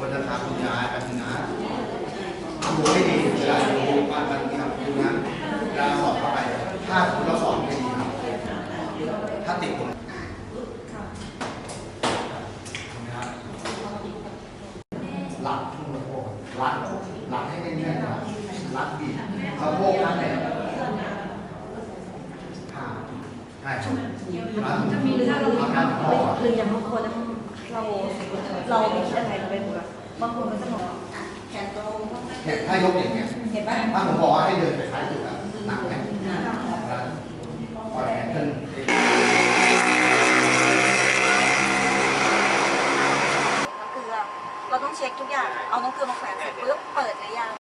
คนนะครับคุณยายปัญญาดูให้ดีคุณยาดูว่ามันครับดูนะเวลาสอบเข้าไป ถ้าคุณเราสอบไม่ดีครับ ถ้าติดผมรัดทุ่งสะโพกรัดรัดให้แน่นๆนะรัดบีบสะโพกนั่นแหละใช่จะมีถ้าเราหรืออย่างบางคนเราเราไม่คิดอะไรเราเป็น บางคนก็จะบอกอะแขนตรงเนี่ถ้ายกอย่างเงี้ยเห็นป่ะถ้าผมบอกว่าให้เดินไปซ้ายสุดอะหนักไหมปล่อแขนขึ้นเราต้องเช็คทุกอย่าง เอาน้ำเกลือมาแขวนเสร็จปุ๊บเปิดหรือยัง